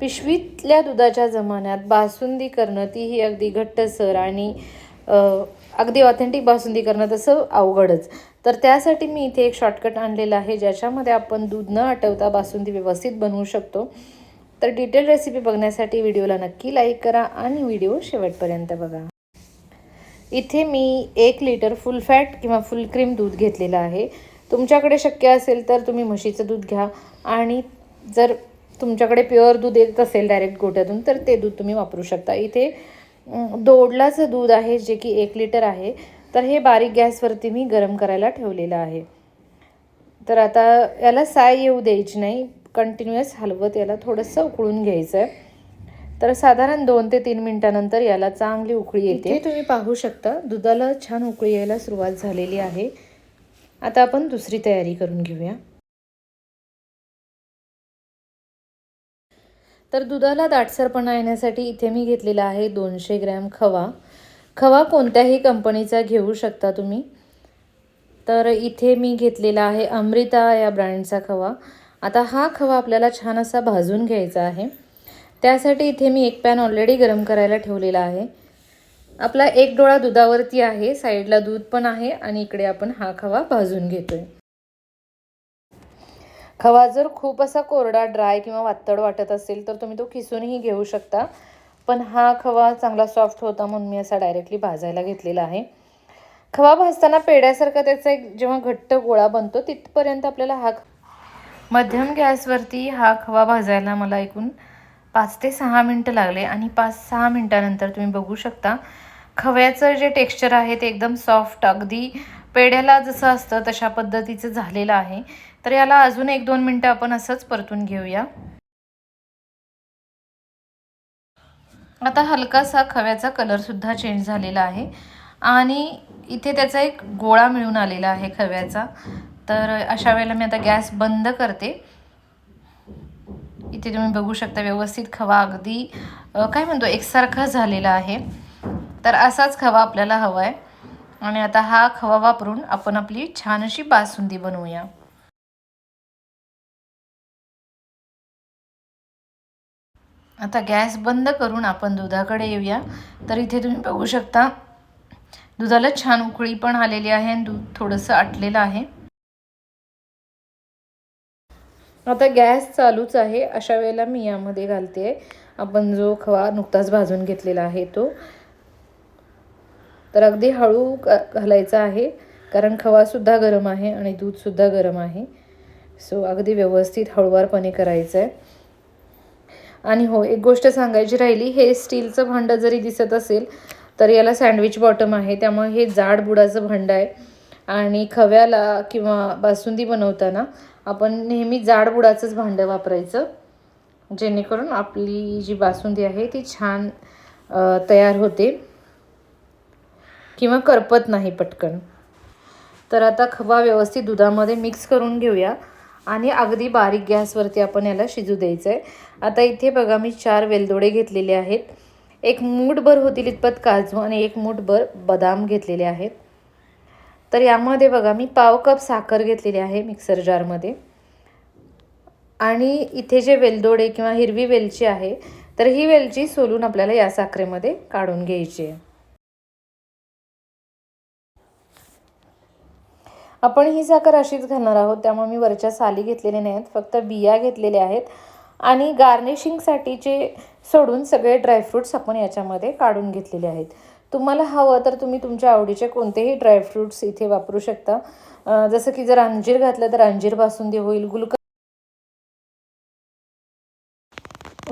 पिशवीतल्या दुधाच्या जमान्यात बासुंदी करणं तीही अगदी घट्टसर आणि अगदी ऑथेंटिक बासुंदी करणं तसं अवघडच. तर त्यासाठी मी इथे एक शॉर्टकट आणलेला आहे ज्याच्यामध्ये आपण दूध न आटवता बासुंदी व्यवस्थित बनवू शकतो. तर डिटेल रेसिपी बघण्यासाठी व्हिडिओला नक्की लाईक करा आणि व्हिडिओ शेवटपर्यंत बघा. इथे मी एक लिटर फुल फॅट किंवा फुल क्रीम दूध घेतलेलं आहे. तुमच्याकडे शक्य असेल तर तुम्ही म्हशीचं दूध घ्या आणि जर तुमच्याकडे प्युअर दूध येत असेल डायरेक्ट गोठ्यातून तर ते दूध तुम्ही वापरू शकता. इथे दोडलाचं दूध आहे जे की एक लिटर आहे. तर हे बारीक गॅसवरती मी गरम करायला ठेवलेलं आहे. तर आता याला साय येऊ द्यायची नाही. कंटिन्युअस हलवत याला थोडंसं उकळून घ्यायचं आहे तर साधारण दोन ते तीन मिनिटानंतर याला चांगली उकळी येते. तुम्ही पाहू शकता दुधाला छान उकळी यायला सुरुवात झालेली आहे. आता आपण दुसरी तयारी करून घेऊया. तर दुधाला दाटसरपणा येण्यासाठी इथे मी घेतलेला आहे दोनशे ग्रॅम खवा. खवा कोणत्याही कंपनीचा घेऊ शकता तुम्ही. तर इथे मी घेतलेला आहे अमृता या ब्रँडचा खवा. आता हा खवा आपल्याला छान असा भाजून घ्यायचा आहे. त्यासाठी इथे मी एक पॅन ऑलरेडी गरम करायला ठेवलेला आहे. आपला एक डोळा दुधावरती आहे साईडला दूध पण आहे आणि इकडे आपण हा खवा भाजून घेतो आहे खवा जर खूप असा कोरडा ड्राय किंवा वातड वाटत असेल तर तुम्ही तो किसूनही घेऊ शकता. पण हा खवा चांगला सॉफ्ट होता म्हणून मी असा डायरेक्टली भाजायला घेतलेला आहे. खवा भाजताना पेड्यासारखा त्याचा एक जेव्हा घट्ट गोळा बनतो तिथपर्यंत आपल्याला हा मध्यम गॅसवरती हा खवा भाजायला मला एकूण पाच ते सहा मिनटं लागले आणि पाच सहा मिनटानंतर तुम्ही बघू शकता खव्याचं जे टेक्स्चर आहे ते एकदम सॉफ्ट अगदी पेड्याला जसं असतं तशा पद्धतीचं झालेलं आहे. तर याला अजून एक दोन मिनटं आपण असंच परतून घेऊया. आता हलकासा खव्याचा कलरसुद्धा चेंज झालेला आहे. आणि इथे त्याचा एक गोळा मिळून आलेला आहे खव्याचा. तर अशा वेळेला मी आता गॅस बंद करते. इथे तुम्ही बघू शकता व्यवस्थित खवा अगदी काय म्हणतो एकसारखा झालेला आहे. तर असाच खवा आपल्याला हवा आहे आणि आता हा खवा वापरून आपण आपली छान अशी बासुंदी बनवूया. आता गॅस बंद करून आपण दुधाकडे येऊया. तर इथे तुम्ही बघू शकता दुधाला छान उकळी पण आलेली आहे आणि दूध थोडंसं आटलेलं आहे. आता गॅस चालूच आहे. अशा वेळेला मी यामध्ये घालते. आपण जो खवा नुकताच भाजून घेतलेला आहे तो. तर अगदी हळू क- घालायचा आहे. कारण खवासुद्धा गरम आहे आणि दूधसुद्धा गरम आहे. सो अगदी व्यवस्थित हळुवारपणे करायचं आहे आणि हो एक गोष्ट सांगायची राहिली हे स्टीलचं भांडं जरी दिसत असेल तर याला सँडविच बॉटम आहे त्यामुळे हे जाड बुडाचं भांडं आहे. आणि खव्याला किंवा बासुंदी बनवताना आपण नेहमी जाड बुडाचंच भांडं वापरायचं जेणेकरून आपली जी बासुंदी आहे ती छान तयार होते. किंवा करपत नाही पटकन. तर आता खवा व्यवस्थित दुधामध्ये मिक्स करून घेऊया. आणि अगदी बारीक गॅसवरती आपण याला शिजू द्यायचं आहे आता इथे बघा मी चार वेलदोडे घेतलेले आहेत. एक मूठभर होतील इतपत काजू आणि एक मूठभर बदाम घेतलेले आहेत. तर यामध्ये बघा मी पाव कप साखर घेतलेली आहे मिक्सर जारमध्ये. आणि इथे जे वेलदोडे किंवा हिरवी वेलची आहे तर ही वेलची सोलून आपल्याला या साखरेमध्ये काढून घ्यायची आहे. आपण ही साखर अशीच घालणार आहोत त्यामुळे मी वरच्या साली घेतलेल्या नाही आहेत फक्त बिया घेतलेल्या आहेत. आणि गार्निशिंगसाठीचे सोडून सगळे ड्रायफ्रूट्स आपण याच्यामध्ये काढून घेतलेले आहेत. तुम्हाला हवं तर तुम्ही तुमच्या आवडीचे कोणतेही ड्रायफ्रूट्स इथे वापरू शकता. जसं की जर अंजीर घातलं तर अंजीर बासुंदी होईल गुलक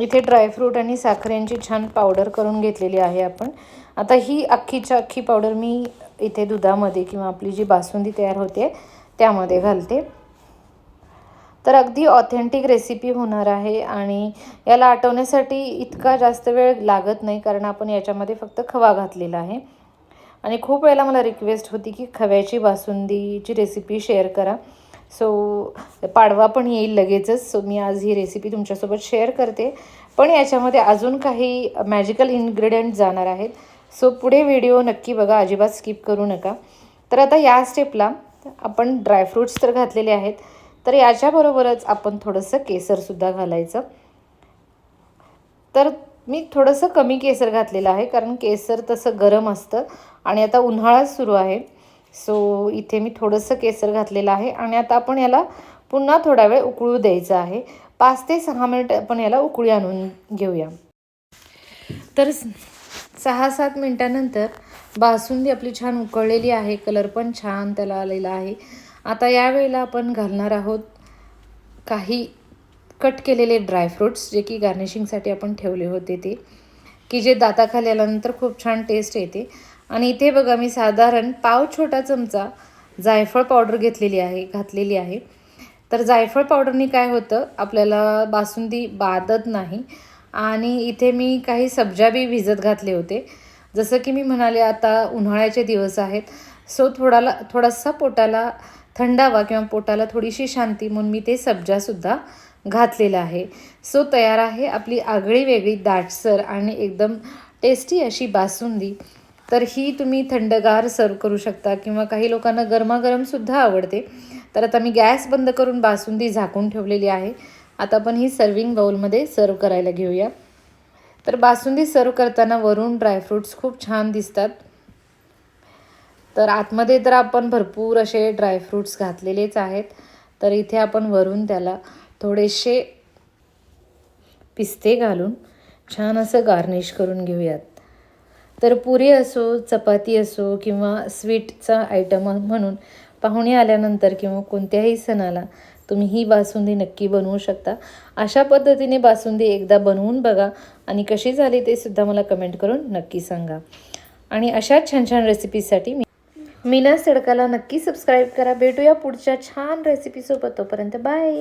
इथे ड्रायफ्रूट आणि साखर यांची छान पावडर करून घेतलेली आहे आपण. आता ही अख्खीच्या अख्खी पावडर मी इथे दुधामध्ये किंवा आपली जी बासुंदी तयार होते त्यामध्ये घालते. तर अगदी ऑथेंटिक रेसिपी होणार आहे आणि याला आटवण्यासाठी इतका जास्त वेळ लागत नाही कारण आपण याच्यामध्ये फक्त खवा घातलेला आहे. आणि खूप वेळेला मला रिक्वेस्ट होती की खव्याची बासुंदीची रेसिपी शेअर करा. सो पाडवा पण येईल लगेचच. सो मी आज ही रेसिपी तुमच्यासोबत शेअर करते. पण याच्यामध्ये अजून काही मॅजिकल इन्ग्रेडियंट जाणार आहेत. सो पुढे व्हिडिओ नक्की बघा. अजिबात स्किप करू नका. तर आता या स्टेपला आपण ड्रायफ्रूट्स तर घातलेले आहेत. तर याच्याबरोबरच आपण थोडंसं केसरसुद्धा घालायचं. तर मी थोडंसं कमी केसर घातलेलं आहे कारण केसर तसं गरम असतं. आणि आता उन्हाळाच सुरू आहे. सो इथे मी थोडंसं केसर घातलेलं आहे आणि आता आपण याला पुन्हा थोडा वेळ उकळू द्यायचं आहे. पाच ते सहा मिनिट आपण याला उकळी आणून घेऊया. तर सहा सात मिनटानंतर बासुंदी आपली छान उकळलेली आहे. कलर पण छान त्याला आलेला आहे. आता यावेळेला आपण घालणार आहोत काही कट केलेले ड्रायफ्रूट्स जे की गार्निशिंगसाठी आपण ठेवले होते ते. की जे दाताखाली आल्यानंतर खूप छान टेस्ट येते. आणि इथे बघा मी साधारण पाव छोटा चमचा जायफळ पावडर घेतलेली आहे घातलेली आहे. तर जायफळ पावडरनी काय होतं आपल्याला बासुंदी बाधत नाही. आणि इथे मी काही सब्जा बी भिजत घातले होते. जसं की मी म्हणाले आता उन्हाळ्याचे दिवस आहेत. सो थोडाला थोडासा पोटाला थंडावा किंवा पोटाला थोडीशी शांती म्हणून मी ते सब्जासुद्धा घातलेलं आहे. सो तयार आहे आपली आगळी वेगळी दाटसर आणि एकदम टेस्टी अशी बासुंदी. तर ही तुम्ही थंडगार सर्व करू शकता किंवा काही लोकांना गरमागरमसुद्धा आवडते. तर आता मी गॅस बंद करून बासुंदी झाकून ठेवलेली आहे. आता आपण ही सर्विंग बाउलमध्ये सर्व करायला घेऊया. तर बासुंदी सर्व करताना वरून ड्रायफ्रूट्स खूप छान दिसतात. तर आतमध्ये तर आपण भरपूर असे ड्रायफ्रूट्स घातलेलेच आहेत. तर इथे आपण वरून त्याला थोडेसे पिस्ते घालून छान असं गार्निश करून घेऊयात. तर पुरी असो चपाती असो किंवा स्वीटचा आयटम म्हणून पाहुणे आल्यानंतर किंवा कोणत्याही सणाला तुम्ही ही बासुंदी नक्की बनवू शकता. अशा पद्धतीने बासुंदी एकदा बनवून बघा आणि कशी झाली ते सुद्धा मला कमेंट करून नक्की सांगा. आणि अशाच छान छान रेसिपीसाठी मी मीना सडकाला नक्की सबस्क्राईब करा. भेटूया पुढच्या छान रेसिपीसोबत तोपर्यंत बाय